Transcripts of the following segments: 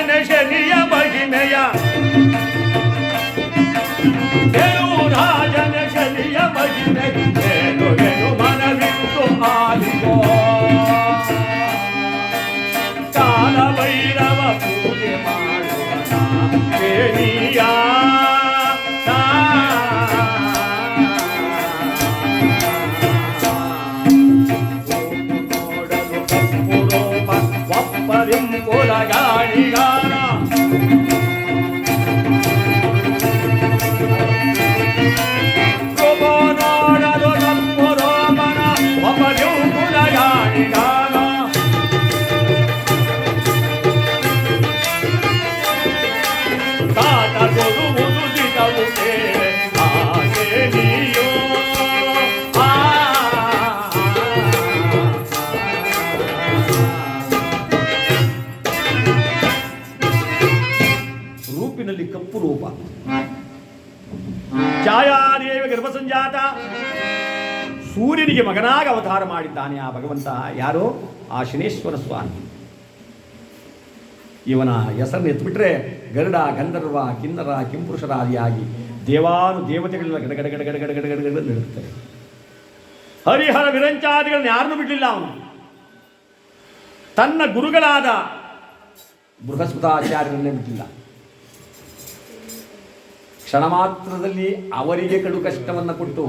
ರಾಜನ ಶನಿಯ ಮಹಿಮೆಯ ಏನು ರಾಜನ ಶನಿಯ ಮಹಿಮೆ ಏನು ಏನು ಮನವಿಟ್ಟು ಆಲಿಗೋ ಕಾಲ ಭೈರವ ಪೂಜೆ ಮಾಡುವನ ಕೇಳಿಯ ಅವತಾರ ಮಾಡಿದ್ದಾನೆ ಆ ಭಗವಂತ ಯಾರೋ? ಆ ಶನೇಶ್ವರ ಸ್ವಾಮಿ. ಇವನ ಹೆಸರನ್ನು ಎತ್ಬಿಟ್ರೆ ಗರುಡ, ಗಂಧರ್ವ, ಕಿನ್ನರ, ಕಿಂಪುರುಷರಾದಿಯಾಗಿ ದೇವಾನು ದೇವತೆಗಳೆಲ್ಲ ಗಡ ನಡುತ್ತಾರೆ ಹರಿಹರ ವಿರಂಚಾದಿಗಳನ್ನ ಯಾರನ್ನೂ ಬಿಡಲಿಲ್ಲ ಅವನು. ತನ್ನ ಗುರುಗಳಾದ ಬೃಹಸ್ಪತಾಚಾರ್ಯರನ್ನೇ ಬಿಟ್ಟಿಲ್ಲ ಕ್ಷಣ ಮಾತ್ರದಲ್ಲಿ ಅವರಿಗೆ ಕಡು ಕಷ್ಟವನ್ನು ಕೊಟ್ಟು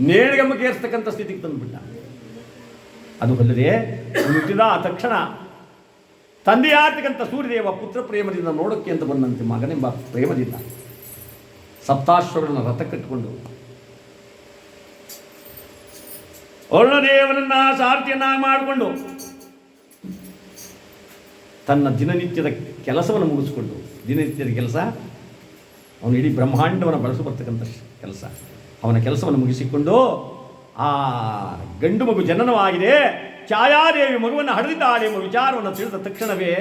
ನೇಣಿಗೆ ಮುಖೇರಿಸ್ತಕ್ಕಂಥ ಸ್ಥಿತಿಗೆ ತಂದುಬಿಟ್ಟ. ಅದು ಅಲ್ಲದೆ ಹುಟ್ಟಿದ ತಕ್ಷಣ ತಂದೆಯಾರ್ತಕ್ಕಂಥ ಸೂರ್ಯದೇವ ಪುತ್ರ ಪ್ರೇಮದಿಂದ ನೋಡೋಕ್ಕೆ ಅಂತ ಬಂದಂತೆ ಮಗನೆಂಬ ಪ್ರೇಮದಿಂದ ಸಪ್ತಾಶ್ವರನ ರಥ ಕಟ್ಟಿಕೊಂಡು ಅರುಣದೇವನನ್ನ ಸಾರಥಿಯನ್ನಾಗಿ ಮಾಡಿಕೊಂಡು ತನ್ನ ದಿನನಿತ್ಯದ ಕೆಲಸವನ್ನು ಮುಗಿಸ್ಕೊಂಡು, ದಿನನಿತ್ಯದ ಕೆಲಸ, ಅವನು ಇಡೀ ಬ್ರಹ್ಮಾಂಡವನ್ನು ಬಳಸಿ ಬರ್ತಕ್ಕಂಥ ಕೆಲಸ. ಅವನ ಕೆಲಸವನ್ನು ಮುಗಿಸಿಕೊಂಡು ಆ ಗಂಡು ಮಗು ಜನನವಾಗಿದೆ. ಛಾಯಾದೇವಿ ಮಗುವನ್ನು ಹಡಿದಿದ್ದಾಳೆ ಎಂಬ ವಿಚಾರವನ್ನು ತಿಳಿದ ತಕ್ಷಣವೇ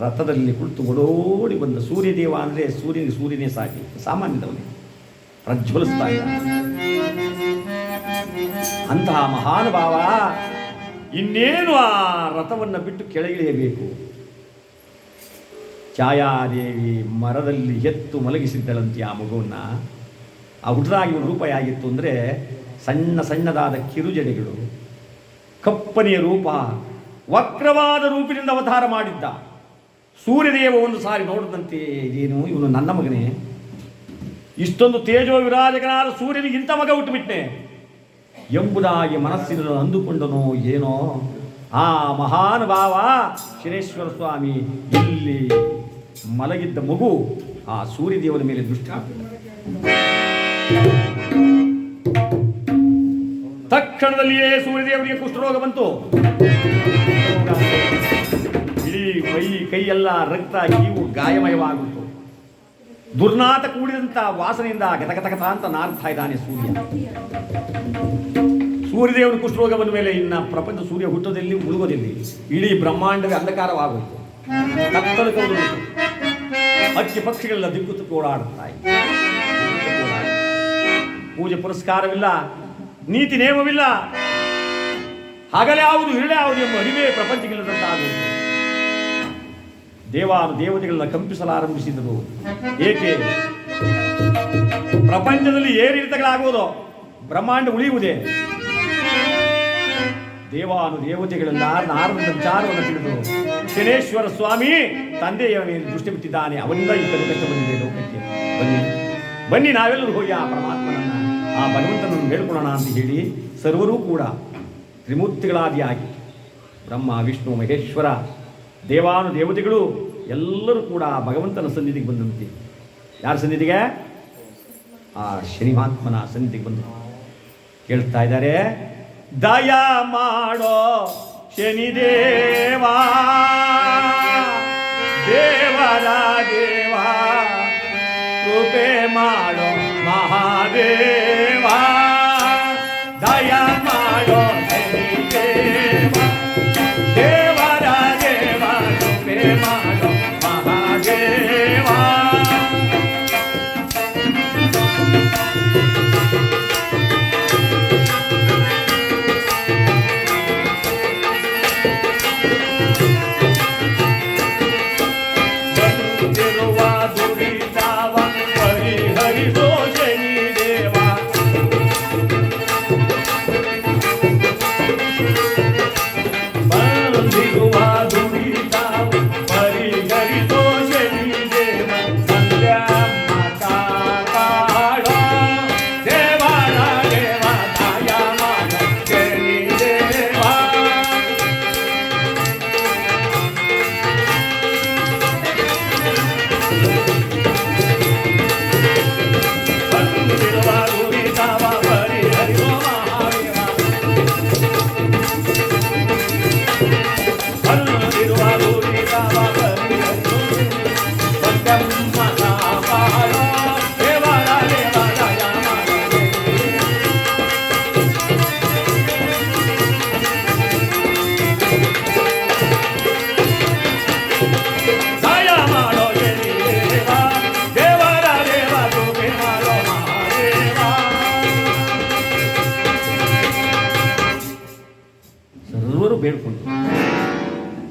ರಥದಲ್ಲಿ ಕುಳಿತು ಓಡೋಡಿ ಬಂದ ಸೂರ್ಯದೇವ ಅಂದರೆ ಸೂರ್ಯನಿಗೆ ಸೂರ್ಯನೇ ಸಾಕಿ. ಸಾಮಾನ್ಯದವನೇ. ಪ್ರಜ್ವಲಿಸ್ತಾ ಇದ್ದ ಅಂತಹ ಮಹಾನುಭಾವ ಇನ್ನೇನು ಆ ರಥವನ್ನು ಬಿಟ್ಟು ಕೆಳಗಿಳಿಯಬೇಕು? ಛಾಯಾದೇವಿ ಮರದಲ್ಲಿ ಎತ್ತು ಮಲಗಿಸಿದ್ದಳಂತೆ ಆ ಮಗುವನ್ನು. ಆ ಹುಟ್ಟದಾಗಿ ಒಂದು ರೂಪ ಆಗಿತ್ತು ಅಂದರೆ ಸಣ್ಣ ಸಣ್ಣದಾದ ಕಿರುಜಡೆಗಳು ಕಪ್ಪನೆಯ ರೂಪ, ವಕ್ರವಾದ ರೂಪಿನಿಂದ ಅವತಾರ ಮಾಡಿದ್ದ. ಸೂರ್ಯದೇವ ಒಂದು ಸಾರಿ ನೋಡಿದಂತೆ, ಇದೇನು, ಇವನು ನನ್ನ ಮಗನೇ. ಇಷ್ಟೊಂದು ತೇಜೋ ವಿರಾಜಕನಾದ ಸೂರ್ಯನಿಗೆ ಇಂಥ ಮಗ ಹುಟ್ಟುಬಿಟ್ಟೆ ಎಂಬುದಾಗಿ ಮನಸ್ಸಿನ ಅಂದುಕೊಂಡನೋ ಏನೋ. ಆ ಮಹಾನುಭಾವ ಶಿರೇಶ್ವರ ಸ್ವಾಮಿ, ಇಲ್ಲಿ ಮಲಗಿದ್ದ ಮಗು ಆ ಸೂರ್ಯದೇವನ ಮೇಲೆ ದೃಷ್ಟಿ ತಕ್ಷಣದಲ್ಲಿಯೇ ಸೂರ್ಯದೇವರಿಗೆ ಕುಷ್ಠರೋಗ ಬಂತು. ಇಡೀ ಮೈ, ಕೈಯೆಲ್ಲ ರಕ್ತ, ಕೀವು ಗಾಯಮಯವಾಗುತ್ತು. ದುರ್ನಾತ ಕೂಡಿದಂಥ ವಾಸನೆಯಿಂದ ಗತಗತಗತ ಅಂತ ನಾರ್ತಾ ಇದ್ದಾನೆ ಸೂರ್ಯ. ಸೂರ್ಯದೇವನ ಕುಷ್ಠರೋಗ ಬಂದ ಮೇಲೆ ಇನ್ನ ಪ್ರಪಂಚ ಸೂರ್ಯ ಹುಟ್ಟದಲ್ಲಿ ಮುಳುಗೋದಿಲ್ಲ ಇಡೀ ಬ್ರಹ್ಮಾಂಡದ ಅಂಧಕಾರವಾಗುತ್ತೆ ಕತ್ತಲು ಹಕ್ಕಿ ಪಕ್ಷಿಗಳೆಲ್ಲ ದಿಕ್ಕು ಓಡಾಡುತ್ತಾ. ಪೂಜೆ ಪುರಸ್ಕಾರವಿಲ್ಲ. ನೀತಿ ನಿಯಮವಿಲ್ಲ. ಹಗಲೇ ಯಾವುದು ಇರಲೇ ಯಾವುದು ಎಂಬ ಅರಿವೇ ಪ್ರಪಂಚಕ್ಕೆ ದೇವಾನು ದೇವತೆಗಳನ್ನ ಕಂಪಿಸಲಾರಂಭಿಸಿದರು ಏಕೆ? ಪ್ರಪಂಚದಲ್ಲಿ ಏರಿಳಿತಗಳಾಗುವುದು ಬ್ರಹ್ಮಾಂಡ ಉಳಿಯುವುದೇ. ದೇವಾನು ದೇವತೆಗಳೆಲ್ಲ ನಾರದ ವಿಚಾರವನ್ನು ತಿಳಿದು ಶನೇಶ್ವರ ಸ್ವಾಮಿ ತಂದೆಯ ಮೇಲೆ ದೃಷ್ಟಿ ಬಿಟ್ಟಿದ್ದಾನೆ. ಅವನಿಂದ ಈ ಕಷ್ಟ ಬಂದಿದೆ ಲೋಕಕ್ಕೆ. ಬನ್ನಿ. ಬನ್ನಿ, ನಾವೆಲ್ಲರೂ ಹೋಗಿ ಆ ಪರಮಾತ್ಮನನ್ನ ಆ ಭಗವಂತನನ್ನು ಬೇಡ್ಕೊಳ್ಳೋಣ ಅಂತ ಹೇಳಿ ಸರ್ವರೂ ಕೂಡ ತ್ರಿಮೂರ್ತಿಗಳಾದಿಯಾಗಿ ಬ್ರಹ್ಮ, ವಿಷ್ಣು, ಮಹೇಶ್ವರ, ದೇವಾನು, ದೇವತೆಗಳು ಎಲ್ಲರೂ ಕೂಡ ಆ ಭಗವಂತನ ಸನ್ನಿಧಿಗೆ ಬಂದಂತೆ. ಯಾರ ಸನ್ನಿಧಿಗೆ? ಆ ಶನಿಮಾತ್ಮನ ಸನ್ನಿಧಿಗೆ ಬಂದು ಕೇಳ್ತಾ ಇದ್ದಾರೆ, ದಯ ಮಾಡೋ ಶನಿದೇವಾ ದೇವರ ದೇವ, ಕೃಪೆ ಮಾಡೋ ಮಹಾದೇವ દેવા.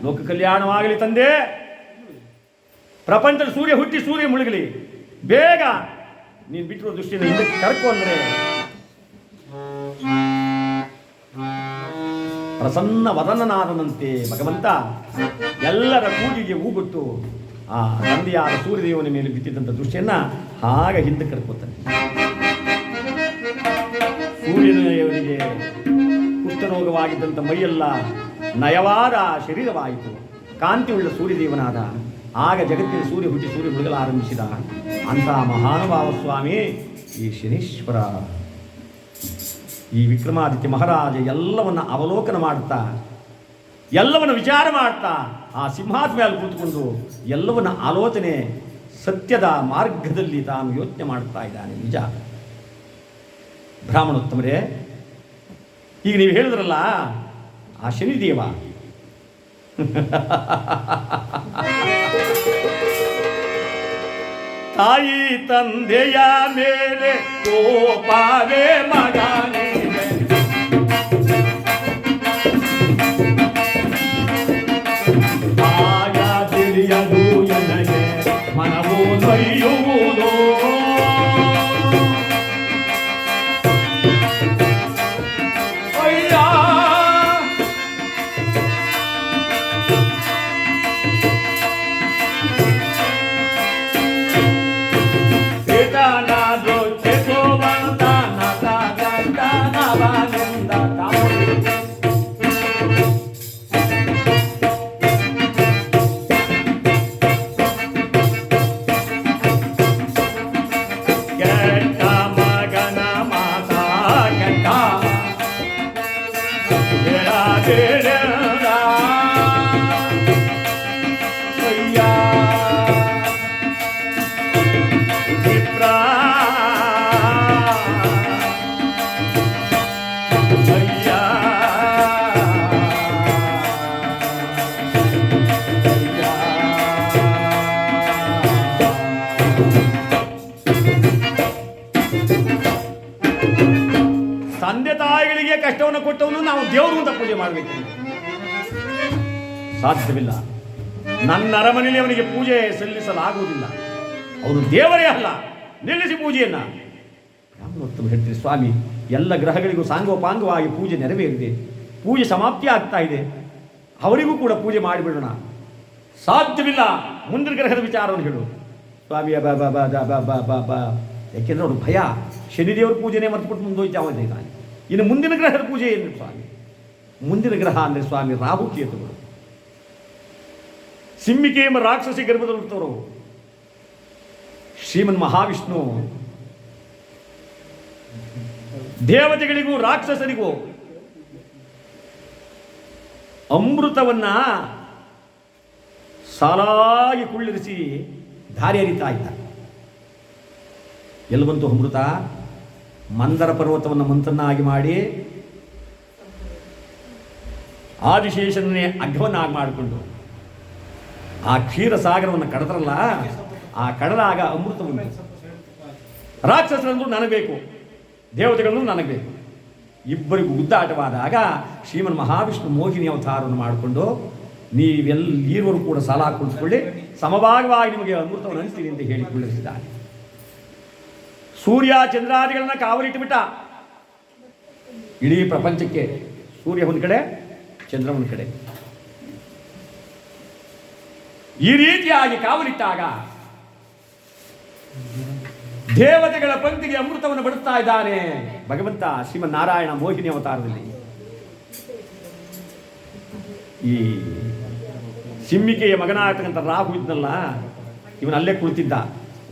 ಲೋಕ ಕಲ್ಯಾಣವಾಗಲಿ ತಂದೆ. ಪ್ರಪಂಚದ ಸೂರ್ಯ ಹುಟ್ಟಿ ಸೂರ್ಯ ಮುಳುಗಲಿ. ಬೇಗ ನೀನು ಬಿಟ್ಟಿರೋ ದೃಷ್ಟಿಯಿಂದ ಹಿಂದಕ್ಕೆ ಕರ್ಕೊ ಪ್ರಸನ್ನ ವದನನಾದನಂತೆ ಭಗವಂತ ಎಲ್ಲರ ಕೂಗಿಗೆ ಊಗುತ್ತು ಆ ತಂದೆಯಾದ ಸೂರ್ಯದೇವನ ಮೇಲೆ ಬಿತ್ತಿದ್ದಂಥ ದೃಷ್ಟಿಯನ್ನ ಹಾಗೆ ಹಿಂದೆ ಕರ್ಕೋತಾನೆ. ಸೂರ್ಯದೇವನಿಗೆ ಕುಷ್ಠರೋಗವಾಗಿದ್ದಂಥ ಮೈಯೆಲ್ಲ ನಯವಾದ ಶರೀರವಾಯಿತು. ಕಾಂತಿಯುಳ್ಳ ಸೂರ್ಯದೇವನಾದ ಆಗ ಜಗತ್ತಿನ ಸೂರ್ಯ ಹುಟ್ಟಿ ಸೂರ್ಯ ಹುಡುಗಲು ಆರಂಭಿಸಿದ ಅಂತಹ ಮಹಾನುಭಾವ ಸ್ವಾಮಿ ಈ ಶನೀಶ್ವರ. ಈ ವಿಕ್ರಮಾದಿತ್ಯ ಮಹಾರಾಜ ಎಲ್ಲವನ್ನ ಅವಲೋಕನ ಮಾಡ್ತಾ, ಎಲ್ಲವನ್ನ ವಿಚಾರ ಮಾಡ್ತಾ, ಆ ಸಿಂಹಾದ ಮೇಲೆ ಕೂತ್ಕೊಂಡು ಎಲ್ಲವನ್ನ ಆಲೋಚನೆ ಸತ್ಯದ ಮಾರ್ಗದಲ್ಲಿ ತಾನು ಯೋಚನೆ ಮಾಡ್ತಾ ಇದ್ದಾನೆ. ನಿಜ. ಬ್ರಾಹ್ಮಣೋತ್ತಮರೇ, ಈಗ ನೀವು ಹೇಳಿದ್ರಲ್ಲ, ಆ ಶನಿದೇವ ತಾಯಿ ತಂದೆಯ ಮೇಲೆ ಕೋಪಾವೇ ಮಗನೇ. ஐயோ. ತಂದೆ ತಾಯಿಗಳಿಗೆ ಕಷ್ಟವನ್ನು ಕೊಟ್ಟವನು ನಾವು ದೇವರು ಅಂತ ಪೂಜೆ ಮಾಡಬೇಕು. ಸಾಧ್ಯವಿಲ್ಲ. ನನ್ನ ಅರಮನೆಯಲ್ಲಿ ಅವನಿಗೆ ಪೂಜೆ ಸಲ್ಲಿಸಲಾಗುವುದಿಲ್ಲ. ಅವನು ದೇವರೇ ಅಲ್ಲ. ನಿಲ್ಲಿಸಿ ಪೂಜೆಯನ್ನ. ರಾಮನೋತ್ತಮ ಹೇಳ್ತೀರಿ, ಸ್ವಾಮಿ, ಎಲ್ಲ ಗ್ರಹಗಳಿಗೂ ಸಾಂಗೋಪಾಂಗವಾಗಿ ಪೂಜೆ ನೆರವೇರಿದೆ. ಪೂಜೆ ಸಮಾಪ್ತಿ ಆಗ್ತಾ ಇದೆ. ಅವರಿಗೂ ಕೂಡ ಪೂಜೆ ಮಾಡಿಬಿಡೋಣ. ಸಾಧ್ಯವಿಲ್ಲ. ಮುಂದಿನ ಗ್ರಹದ ವಿಚಾರವನ್ನು ಹೇಳು. ಸ್ವಾಮಿ ಯಾಕೆಂದ್ರೆ ಅವರು ಭಯ. ಶನಿದೇವ್ರ ಪೂಜೆನೇ ಮುಂದೆ ಮುಂದೋಯ್ತು ಅವನೇ ತಾನೆ. ಇನ್ನು ಮುಂದಿನ ಗ್ರಹದ ಪೂಜೆ ಏನು ಸ್ವಾಮಿ? ಮುಂದಿನ ಗ್ರಹ ಅಂದರೆ ಸ್ವಾಮಿ ರಾಹುಕೇತುಗಳು. ಸಿಂಹಿಕೆ ಎಂಬ ರಾಕ್ಷಸಿ ಗರ್ಭದಲ್ಲಿರುತ್ತವರು ಶ್ರೀಮನ್ ಮಹಾವಿಷ್ಣು ದೇವತೆಗಳಿಗೂ ರಾಕ್ಷಸರಿಗೂ ಅಮೃತವನ್ನ ಸಾಲಾಗಿ ಕುಳ್ಳಿರಿಸಿ ದಾರಿ ಹರಿತಾ ಇದ್ದ. ಎಲ್ಲಿ ಬಂತು ಅಮೃತ, ಮಂದರ ಪರ್ವತವನ್ನು ಮಂತ್ರನ್ನಾಗಿ ಮಾಡಿ ಆದಿಶೇಷನೇ ಅಗ್ಗವನ್ನಾಗಿ ಮಾಡಿಕೊಂಡು ಆ ಕ್ಷೀರ ಸಾಗರವನ್ನು ಕಡದ್ರಲ್ಲ, ಆ ಕಡದಾಗ ಅಮೃತವನ್ನು ರಾಕ್ಷಸರಂದ್ರು ನನಗೆ ಬೇಕು. ದೇವತೆಗಳಂದ್ರು ನನಗೆ ಬೇಕು. ಇಬ್ಬರಿಗೂ ಉದ್ದಾಟವಾದಾಗ ಶ್ರೀಮನ್ ಮಹಾವಿಷ್ಣು ಮೋಹಿನಿ ಅವತಾರವನ್ನು ಮಾಡಿಕೊಂಡು ನೀವೆಲ್ಲೀರುವರು ಕೂಡ ಸಾಲ ಕುಳಿತುಕೊಳ್ಳಿ ಸಮಭಾಗವಾಗಿ ನಿಮಗೆ ಅಮೃತವನ್ನು ಹಂಚ್ತೀನಿ ಅಂತ ಹೇಳಿ ಕುಳ್ಳಿರಿಸಿದ್ದಾನೆ ಸೂರ್ಯ ಚಂದ್ರಾದಿಗಳನ್ನ ಕಾವಲಿಟ್ಟುಬಿಟ್ಟ ಇಡೀ ಪ್ರಪಂಚಕ್ಕೆ ಸೂರ್ಯ ಒಂದು ಕಡೆ, ಚಂದ್ರ ಒಂದು ಕಡೆ. ಈ ರೀತಿಯಾಗಿ ಕಾವಲಿಟ್ಟಾಗ ದೇವತೆಗಳ ಪಂಕ್ತಿಗೆ ಅಮೃತವನ್ನು ಬಡಿಸ್ತಾ ಇದ್ದಾನೆ. ಭಗವಂತ ಶ್ರೀಮನ್ನಾರಾಯಣ ಮೋಹಿನಿ ಅವತಾರದಲ್ಲಿ. ಈ ಸಿಮ್ಮಿಕೆಯ ಮಗನಾಗತಕ್ಕಂಥ ರಾಹು ಇದ್ನಲ್ಲ, ಇವನು ಅಲ್ಲೇ ಕುಳಿತಿದ್ದ.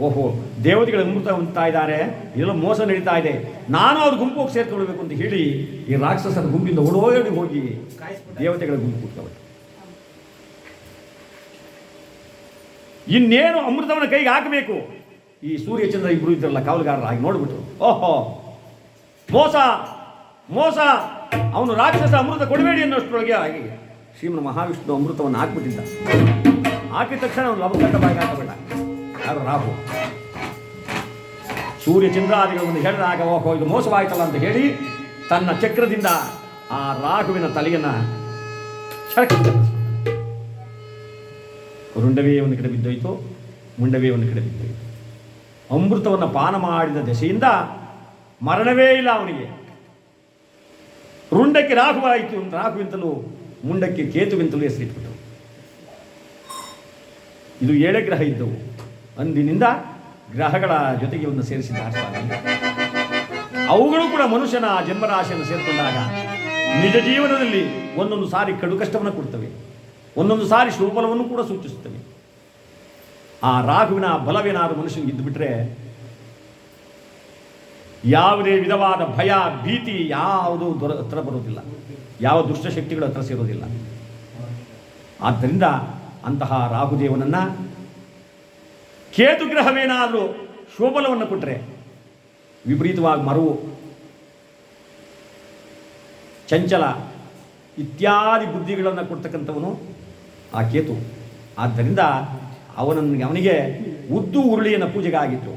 ಓಹೋ, ದೇವತೆಗಳ ಅಮೃತ ಹೊಂದ್ತಾ ಇದ್ದಾರೆ. ಇದೆಲ್ಲ ಮೋಸ ನಡೀತಾ ಇದೆ. ನಾನು ಅವ್ರ ಗುಂಪು ಸೇರ್ಕೊಳ್ಬೇಕು ಅಂತ ಹೇಳಿ ಈ ರಾಕ್ಷಸರ ಗುಂಪಿಂದ ಓಡೋಡಿ ಹೋಗಿ ದೇವತೆಗಳ ಗುಂಪು ಕೂತ್ಕೊಳ್ಬೇಕು ಇನ್ನೇನು ಅಮೃತವನ್ನು ಕೈಗೆ ಹಾಕಬೇಕು? ಈ ಸೂರ್ಯಚಂದ್ರ ಇಬ್ರು ಇದ್ರಲ್ಲ ಕಾವಲುಗಾರರು ಹಾಗೆ ನೋಡ್ಬಿಟ್ರು. ಓಹೋ, ಮೋಸ ಮೋಸ. ಅವನು ರಾಕ್ಷಸ ಅಮೃತ ಕೊಡಬೇಡಿ ಅನ್ನೋಷ್ಟರೊಳಗೆ ಹಾಗೆ ಶ್ರೀಮನ್ ಮಹಾವಿಷ್ಣು ಅಮೃತವನ್ನು ಹಾಕ್ಬಿಟ್ಟಿದ್ದ. ಹಾಕಿದ ತಕ್ಷಣ ಅವನು ಲವಕಟ್ಟ ಬಾಯಿಗೆ ಹಾಕಬೇಡ. ಯಾರು ರಾಹು? ಸೂರ್ಯ ಚಂದ್ರಾದಿಗಳನ್ನು ಹೇಳಿದಾಗ ಓಹೋ, ಇದು ಮೋಸವಾಯ್ತಲ್ಲ ಅಂತ ಹೇಳಿ ತನ್ನ ಚಕ್ರದಿಂದ ಆ ರಾಹುವಿನ ತಲೆಯನ್ನ ರುಂಡವೇ ಒಂದು ಕಡೆ ಬಿದ್ದೋಯ್ತು ಮುಂಡವೇ ಒಂದು ಕಡೆ ಬಿದ್ದೋಯ್ತು. ಅಮೃತವನ್ನು ಪಾನ ಮಾಡಿದ ದೆಸೆಯಿಂದ ಮರಣವೇ ಇಲ್ಲ ಅವನಿಗೆ. ರುಂಡಕ್ಕೆ ರಾಹುವಾಯಿತು ಅಂತ ರಾಹುವಿಂತಲೂ ಮುಂಡಕ್ಕೆ ಕೇತುವಿಂತಲೂ ಹೆಸರಿಟ್ಬಿಟ್ಟು ಇದು ಏಳೆ ಗ್ರಹ ಇದ್ದವು. ಅಂದಿನಿಂದ ಗ್ರಹಗಳ ಜೊತೆಗೆ ಒಂದು ಸೇರಿಸಿದ ಅವುಗಳು ಕೂಡ ಮನುಷ್ಯನ ಜನ್ಮರಾಶಿಯನ್ನು ಸೇರಿಕೊಂಡಾಗ ನಿಜ ಜೀವನದಲ್ಲಿ ಒಂದೊಂದು ಸಾರಿ ಕಡು ಕಷ್ಟವನ್ನು ಕೊಡ್ತವೆ. ಒಂದೊಂದು ಸಾರಿ ಶುಭಫಲವನ್ನು ಕೂಡ ಸೂಚಿಸುತ್ತವೆ. ಆ ರಾಹುವಿನ ಬಲವೇನಾದ ಮನುಷ್ಯನಿಗೆ ಇದ್ದುಬಿಟ್ರೆ ಯಾವುದೇ ವಿಧವಾದ ಭಯ, ಭೀತಿ ಯಾವುದು ದೊರ, ಹತ್ರ ಬರೋದಿಲ್ಲ. ಯಾವ ದುಷ್ಟಶಕ್ತಿಗಳು ಹತ್ರ ಸೇರೋದಿಲ್ಲ. ಆದ್ದರಿಂದ ಅಂತಹ ರಾಹುದೇವನನ್ನು ಕೇತು ಗ್ರಹವೇನಾದರೂ ಶೋಬಲವನ್ನು ಕೊಟ್ಟರೆ ವಿಪರೀತವಾಗಿ ಮರು ಚಂಚಲ ಇತ್ಯಾದಿ ಬುದ್ಧಿಗಳನ್ನು ಕೊಡ್ತಕ್ಕಂಥವನು ಆ ಕೇತು. ಆದ್ದರಿಂದ ಅವನನ್ನು ಅವನಿಗೆ ಉದ್ದು ಉರುಳಿಯನ್ನು ಪೂಜೆಗಾಗಿತ್ತು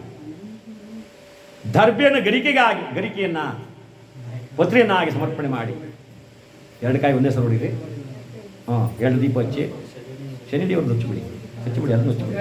ದರ್ಬೆಯನ್ನು ಗರಿಕೆಗಾಗಿ ಗರಿಕೆಯನ್ನು ಪತ್ರಿಯನ್ನಾಗಿ ಸಮರ್ಪಣೆ ಮಾಡಿ. ಎರಡು ಕಾಯಿ ಒಂದೇ ಸಲ ಹೊಡಿರಿ ಹಾಂ ಎರಡು ದೀಪ ಹಚ್ಚಿ. ಶನಿದೇವ್ರದ್ದು ಹಚ್ಚಿಬಿಡಿ. ಹಚ್ಚಿಬಿಡಿ ಅದನ್ನು ಹಚ್ಚಿಬಿಡಿ.